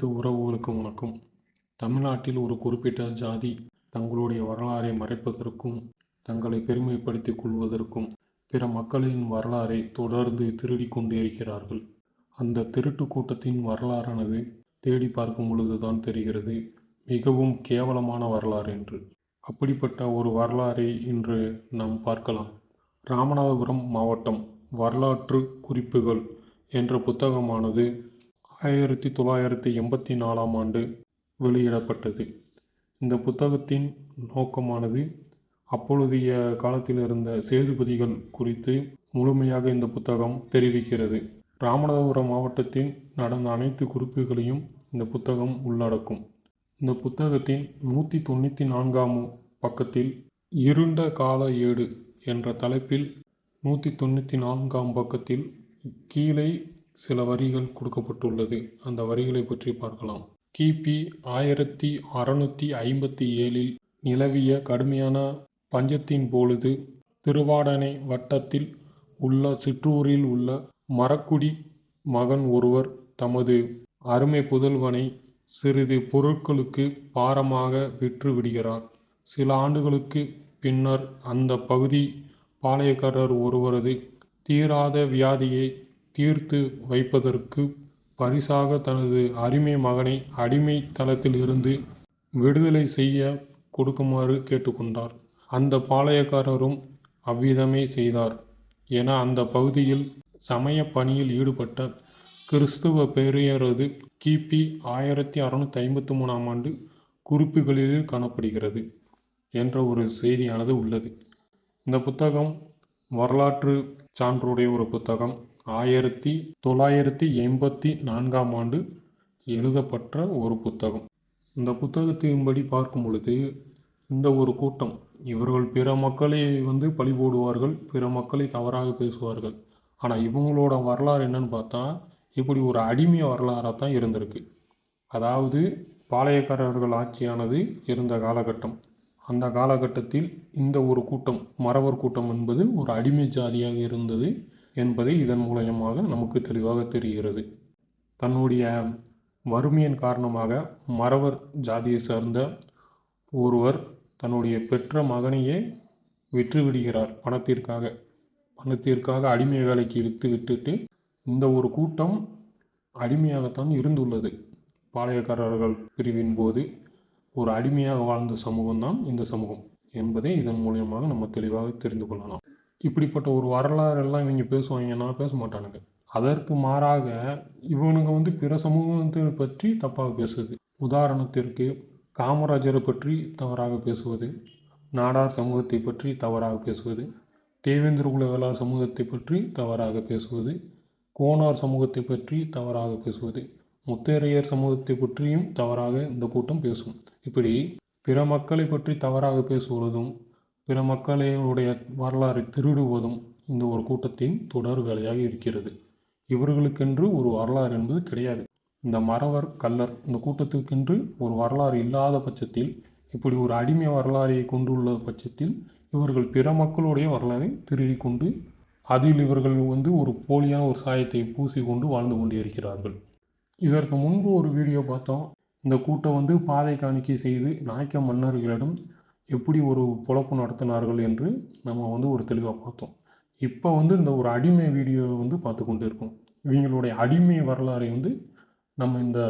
அனைத்து உறவுகளுக்கும் வணக்கம். தமிழ்நாட்டில் ஒரு குறிப்பிட்ட ஜாதி தங்களுடைய வரலாறை மறைப்பதற்கும் தங்களை பெருமைப்படுத்திக் கொள்வதற்கும் பிற மக்களின் வரலாறை தொடர்ந்து திருடி கொண்டு இருக்கிறார்கள். அந்த திருட்டு கூட்டத்தின் வரலாறானது தேடி பார்க்கும் பொழுதுதான் தெரிகிறது. மிகவும் கேவலமான வரலாறு என்று. அப்படிப்பட்ட ஒரு வரலாறை இன்று நாம் பார்க்கலாம். ராமநாதபுரம் மாவட்டம் வரலாற்று குறிப்புகள் என்ற புத்தகமானது ஆயிரத்தி தொள்ளாயிரத்தி எண்பத்தி நாலாம் ஆண்டு வெளியிடப்பட்டது. இந்த புத்தகத்தின் நோக்கமானது அப்பொழுதைய காலத்தில் இருந்த சேதுபதிகள் குறித்து முழுமையாக இந்த புத்தகம் தெரிவிக்கிறது. ராமநாதபுரம் மாவட்டத்தில் நடந்த அனைத்து குறிப்புகளையும் இந்த புத்தகம் உள்ளடக்கும். இந்த புத்தகத்தின் நூற்றி தொண்ணூற்றி நான்காம் பக்கத்தில் இருண்ட கால ஏடு என்ற தலைப்பில் நூற்றி தொண்ணூற்றி நான்காம் பக்கத்தில் கீழே சில வரிகள் கொடுக்கப்பட்டுள்ளது. அந்த வரிகளை பற்றி பார்க்கலாம். கிபி ஆயிரத்தி அறநூற்றி ஐம்பத்தி ஏழில் நிலவிய கடுமையான பஞ்சத்தின் பொழுது திருவாடனை வட்டத்தில் உள்ள சிற்றூரில் உள்ள மரக்குடி மகன் ஒருவர் தமது அருமை புதல்வனை சிறிது பொருட்களுக்கு பாரமாக விற்று விடுகிறார். சில ஆண்டுகளுக்கு பின்னர் அந்த பகுதி பாளையக்காரர் ஒருவரது தீராத வியாதியை தீர்த்து வைப்பதற்கு பரிசாக தனது அருமை மகனை அடிமை தளத்திலிருந்து விடுதலை செய்ய கொடுக்குமாறு கேட்டுக்கொண்டார். அந்த பாளையக்காரரும் அவ்விதமே செய்தார். என அந்த பகுதியில் சமய பணியில் ஈடுபட்ட கிறிஸ்துவ பெரியரது கிபி ஆயிரத்தி அறநூற்றி ஐம்பத்தி மூணாம் ஆண்டு குறிப்புகளில் காணப்படுகிறது என்ற ஒரு செய்தியானது உள்ளது. இந்த புத்தகம் வரலாற்று சான்றுடைய ஒரு புத்தகம். ஆயிரத்தி தொள்ளாயிரத்தி எண்பத்தி நான்காம் ஆண்டு எழுதப்பட்ட ஒரு புத்தகம். இந்த புத்தகத்தின்படி பார்க்கும் பொழுது இந்த ஒரு கூட்டம் இவர்கள் பிற மக்களை வந்து பழி போடுவார்கள் பிற மக்களை தவறாக பேசுவார்கள். ஆனால் இவங்களோட வரலாறு என்னன்னு பார்த்தா இப்படி ஒரு அடிமை வரலாறாக தான் இருந்திருக்கு. அதாவது பாளையக்காரர்கள் ஆட்சியானது இருந்த காலகட்டம். அந்த காலகட்டத்தில் இந்த ஒரு கூட்டம் மறவர் கூட்டம் என்பது ஒரு அடிமை ஜாதியாக இருந்தது. என்பதை இதன் மூலயமாக நமக்கு தெளிவாக தெரிகிறது. தன்னுடைய வறுமையின் காரணமாக மறவர் ஜாதியை சார்ந்த ஒருவர் தன்னுடைய பெற்ற மகனையே விற்றுவிடுகிறார். பணத்திற்காக பணத்திற்காக அடிமை வேலைக்கு விற்று விட்டுட்டு இந்த ஒரு கூட்டம் அடிமையாகத்தான் இருந்துள்ளது. பாளையக்காரர்கள் பிரிவின் போது ஒரு அடிமையாக வாழ்ந்த சமூகம் தான் இந்த சமூகம் என்பதை இதன் மூலியமாக நம்ம தெளிவாக தெரிந்து கொள்ளலாம். இப்படிப்பட்ட ஒரு வரலாறெல்லாம் இவங்க பேசுவாங்கன்னா பேச மாட்டானுங்க. அதற்கு மாறாக இவனுங்க வந்து பிற சமூகத்தை பற்றி தப்பாக பேசுது. உதாரணத்திற்கு காமராஜரை பற்றி தவறாக பேசுவது நாடார் சமூகத்தை பற்றி தவறாக பேசுவது தேவேந்திர குல சமூகத்தை பற்றி தவறாக பேசுவது கோனார் சமூகத்தை பற்றி தவறாக பேசுவது முத்தேரையர் சமூகத்தை பற்றியும் தவறாக இந்த கூட்டம் பேசும். இப்படி பிற மக்களை பற்றி தவறாக பேசுவதும் பிற மக்களுடைய வரலாறை திருடுவதும் இந்த ஒரு கூட்டத்தின் தொடர் வேலையாக இருக்கிறது. இவர்களுக்கென்று ஒரு வரலாறு என்பது கிடையாது. இந்த மறவர் கல்லர் இந்த கூட்டத்துக்கென்று ஒரு வரலாறு இல்லாத பட்சத்தில் இப்படி ஒரு அடிமை வரலாறை கொண்டுள்ள பட்சத்தில் இவர்கள் பிற மக்களுடைய வரலாறை திருடி கொண்டு அதில் இவர்கள் வந்து ஒரு போலியான ஒரு சாயத்தை பூசி கொண்டு வாழ்ந்து கொண்டு இருக்கிறார்கள். இதற்கு முன்பு ஒரு வீடியோ பார்த்தோம். இந்த கூட்டம் வந்து பாதை காணிக்கை செய்து நாயக்க மன்னர்களிடம் எப்படி ஒரு பொழப்பு நடத்தினார்கள் என்று நம்ம வந்து ஒரு தெளிவாக பார்த்தோம். இப்போ வந்து இந்த ஒரு அடிமை வீடியோவை வந்து பார்த்து கொண்டு இருக்கோம் இவங்களுடைய அடிமை வரலாறை வந்து நம்ம இந்த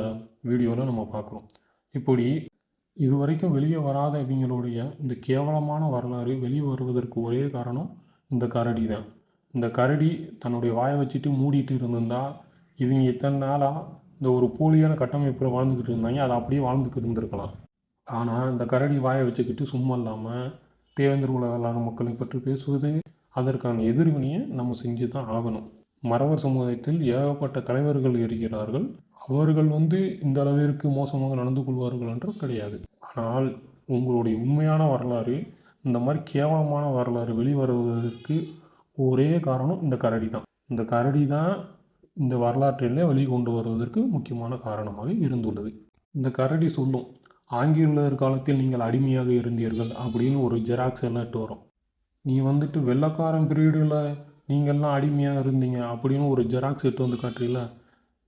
வீடியோவில் நம்ம பார்க்குறோம். இப்படி இதுவரைக்கும் வெளியே வராத இவங்களுடைய இந்த கேவலமான வரலாறு வெளியே வருவதற்கு ஒரே காரணம் இந்த கரடி தான். இந்த கரடி தன்னுடைய வாயை வச்சுட்டு மூடிட்டு இருந்திருந்தா இவங்க இத்தனை நாளாக இந்த ஒரு போலியான கட்டமைப்பில் வாழ்ந்துக்கிட்டு இருந்தாங்க. அதை அப்படியே வாழ்ந்துக்கிட்டு இருந்திருக்கலாம். ஆனால் இந்த கரடி வாயை வச்சுக்கிட்டு சும்மா இல்லாமல் தேவேந்திர உலகளான மக்களை பற்றி பேசுவது அதற்கான எதிர்வினையை நம்ம செஞ்சு தான் ஆகணும். மறவர் சமுதாயத்தில் ஏகப்பட்ட தலைவர்கள் இருக்கிறார்கள். அவர்கள் வந்து இந்த அளவிற்கு மோசமாக நடந்து கொள்வார்கள் என்று கிடையாது. ஆனால் உங்களுடைய உண்மையான வரலாறு இந்த மாதிரி கேவலமான வரலாறு வெளிவருவதற்கு ஒரே காரணம் இந்த கரடி தான் இந்த கரடி தான் இந்த வரலாற்றிலே வெளிக்கொண்டு வருவதற்கு முக்கியமான காரணமாக இருந்துள்ளது. இந்த கரடி சொல்லும் ஆங்கிலேயர் காலத்தில் நீங்கள் அடிமையாக இருந்தீர்கள் அப்படின்னு ஒரு ஜெராக்ஸ் எல்லாம் வரும். நீ வந்துட்டு வெள்ளக்காரன் பீரியடில் நீங்கள்லாம் அடிமையாக இருந்தீங்க அப்படின்னு ஒரு ஜெராக்ஸ் எட்டு வந்து காட்டுறீங்களா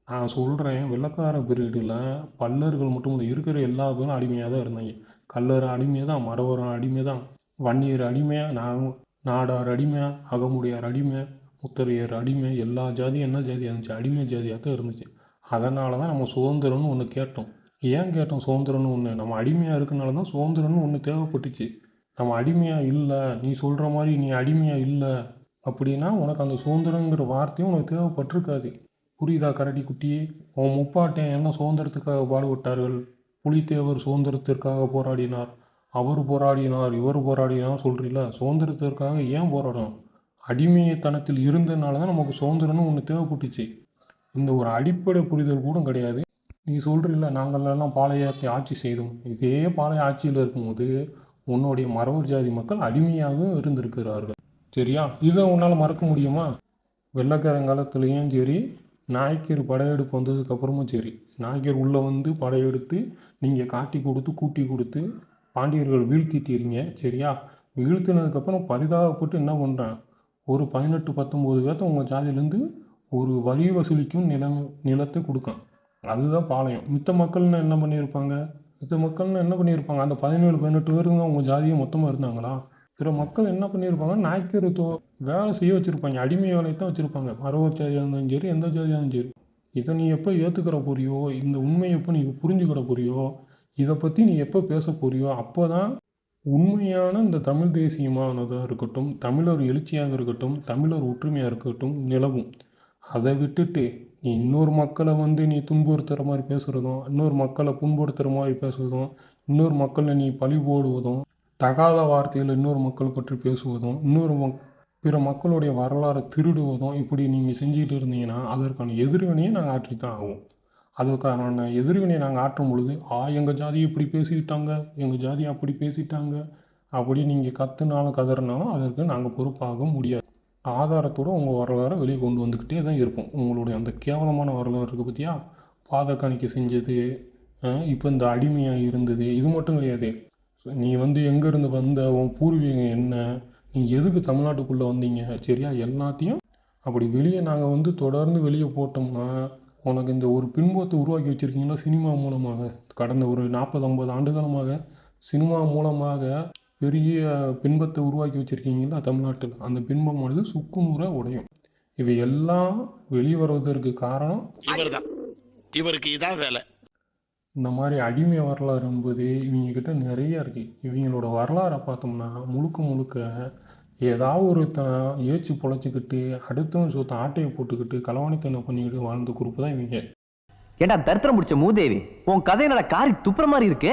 நான் சொல்கிறேன் வெள்ளக்கார பீரியடில் பல்லர்கள் மட்டும் இல்லை இருக்கிற எல்லா பேரும் அடிமையாக தான் இருந்தாங்க. கல்லர் அடிமை தான் மரவரம் அடிமை தான். வன்னியர் அடிமையாக நான் நாடார் அடிமை அகமுடையார் அடிமை முத்தரையர் அடிமை எல்லா ஜாதியும் என்ன ஜாதியாக இருந்துச்சு? அடிமை ஜாதியாக தான் இருந்துச்சு. அதனால தான் நம்ம சுதந்திரம்னு ஒன்று கேட்டோம். ஏன் கேட்டோம் சுதந்திரம்னு ஒன்று நம்ம அடிமையாக இருக்கனால தான் சுதந்திரம்னு ஒன்று தேவைப்பட்டுச்சு. நம்ம அடிமையாக இல்லை நீ சொல்கிற மாதிரி நீ அடிமையாக இல்லை அப்படின்னா உனக்கு அந்த சுதந்திரங்கிற வார்த்தையும் உனக்கு தேவைப்பட்டிருக்காது. புரியுதா கரடி குட்டி உன் முப்பாட்டன் என்ன சுதந்திரத்துக்காக பாடுபட்டார்கள்? புலித்தேவர் சுதந்திரத்திற்காக போராடினார். அவர் போராடினார் இவர் போராடினார் சொல்கிறீல்ல சுதந்திரத்திற்காக ஏன் போராடணும்? அடிமைத்தனத்தில் இருந்ததுனால தான் நமக்கு சுதந்திரம்னு ஒன்று தேவைப்பட்டுச்சு. இந்த ஒரு அடிப்படை புரிதல் கூட கிடையாது. நீ சொல்கிறீல்ல நாங்களெல்லாம் பாளையத்தை ஆட்சி செய்தோம். இதே பாளைய ஆட்சியில் இருக்கும்போது உன்னுடைய மரவர் ஜாதி மக்கள் அடிமையாகவும் இருந்திருக்கிறார்கள். சரியா? இதை உன்னால் மறக்க முடியுமா? வெள்ளக்காரங்காலத்துலேயும் சரி நாயக்கர் படையெடுப்பு வந்ததுக்கப்புறமும் சரி. நாயக்கர் உள்ளே வந்து படையெடுத்து நீங்கள் காட்டி கொடுத்து கூட்டி கொடுத்து பாண்டியர்கள் வீழ்த்திட்டீங்க சரியா? வீழ்த்தினதுக்கப்புறம் பரிதாபப்பட்டு என்ன பண்ணுறேன் ஒரு பதினெட்டு பத்தொம்போது பேர்த்த உங்கள் ஜாதியிலேருந்து ஒரு வரி வசூலிக்கும் நிலம் நிலத்தை கொடுக்கான். அதுதான் பாளையம். மித்த மக்கள்னு என்ன பண்ணியிருப்பாங்க? மித்த மக்கள்னு என்ன பண்ணியிருப்பாங்க? அந்த பதினேழு பதினெட்டு பேருங்க அவங்க ஜாதியை மொத்தமாக இருந்தாங்களா? பிற மக்கள் என்ன பண்ணியிருப்பாங்க? நாய்க்கருத்தோ வேலை செய்ய வச்சுருப்பாங்க. அடிமை வேலையை தான் வச்சுருப்பாங்க. மரவர் ஜாதியாக இருந்தாலும் சரி எந்த ஜாதியாக இருந்தாலும் சரி. இதை நீ எப்போ ஏற்றுக்கிற போறியோ இந்த உண்மையை எப்போ நீ புரிஞ்சுக்கிற போறியோ இதை பற்றி நீ எப்போ பேச போறியோ அப்போ தான் உண்மையான இந்த தமிழ் தேசியமானதாக இருக்கட்டும் தமிழர் எழுச்சியாக இருக்கட்டும் தமிழர் ஒற்றுமையாக இருக்கட்டும் நிலவும். அதை விட்டுட்டு நீ இன்னொரு மக்களை வந்து நீ துன்புறுத்துகிற மாதிரி பேசுகிறதும் இன்னொரு மக்களை புண்படுத்துகிற மாதிரி பேசுவதும் இன்னொரு மக்களை நீ பழி போடுவதும் தகாத வார்த்தையில் இன்னொரு மக்கள் பற்றி பேசுவதும் இன்னொரு மக் பிற மக்களுடைய வரலாறை திருடுவதும் இப்படி நீங்கள் செஞ்சுக்கிட்டு இருந்தீங்கன்னா அதற்கான எதிர்வினையை நாங்கள் ஆற்றி தான் ஆகும் அதுக்கான எதிர்வினையை நாங்கள் ஆற்றும் பொழுது ஆ எங்கள் ஜாதி இப்படி பேசிக்கிட்டாங்க எங்கள் ஜாதி அப்படி பேசிட்டாங்க அப்படி நீங்கள் கத்துனாலும் கதறினாலும் அதற்கு நாங்கள் பொறுப்பாக முடியாது. ஆதாரத்தோட உங்கள் வரலாறை வெளியே கொண்டு வந்துக்கிட்டே தான் இருப்போம். உங்களுடைய அந்த கேவலமான வரலாறு இருக்குது பார்த்தியா பாத காணிக்கை செஞ்சது இப்போ இந்த அடிமையாக இருந்தது இது மட்டும் கிடையாது. நீ வந்து எங்கேருந்து வந்த உன் பூர்வீகம் என்ன? நீ எதுக்கு தமிழ்நாட்டுக்குள்ளே வந்தீங்க? சரியா? எல்லாத்தையும் அப்படி வெளியே நாங்கள் வந்து தொடர்ந்து வெளியே போட்டோம்னா உனக்கு இந்த ஒரு பின்பத்தை உருவாக்கி வச்சுருக்கீங்களா? சினிமா மூலமாக. கடந்த ஒரு நாற்பது ஐம்பது ஆண்டுகாலமாக சினிமா மூலமாக பெரிய பின்பத்தை உருவாக்கி வச்சுருக்கீங்களா தமிழ்நாட்டில். அந்த பின்பமானது சுக்குநூறாக உடையும். இவை எல்லாம் வெளியே வருவதற்கு காரணம் இவர்தான். இவருக்கு இதான் வேலை. இந்த மாதிரி அடிமை வரலாறு என்பது இவங்கக்கிட்ட நிறைய இருக்குது இவங்களோட வரலாறை பார்த்தோம்னா முழுக்க முழுக்க ஏதாவது ஒரு த ஏச்சு பொழைச்சிக்கிட்டு அடுத்தவன் சொத்தை ஆட்டையை போட்டுக்கிட்டு களவாணித்தனம் பண்ணிக்கிட்டு வாழ்ந்த குரூப்பு தான் இவங்க. ஏண்டா தரித்திரம் முடிச்ச மூதேவி? உன் கதை என்னடா காரி துப்புற மாதிரி இருக்கு?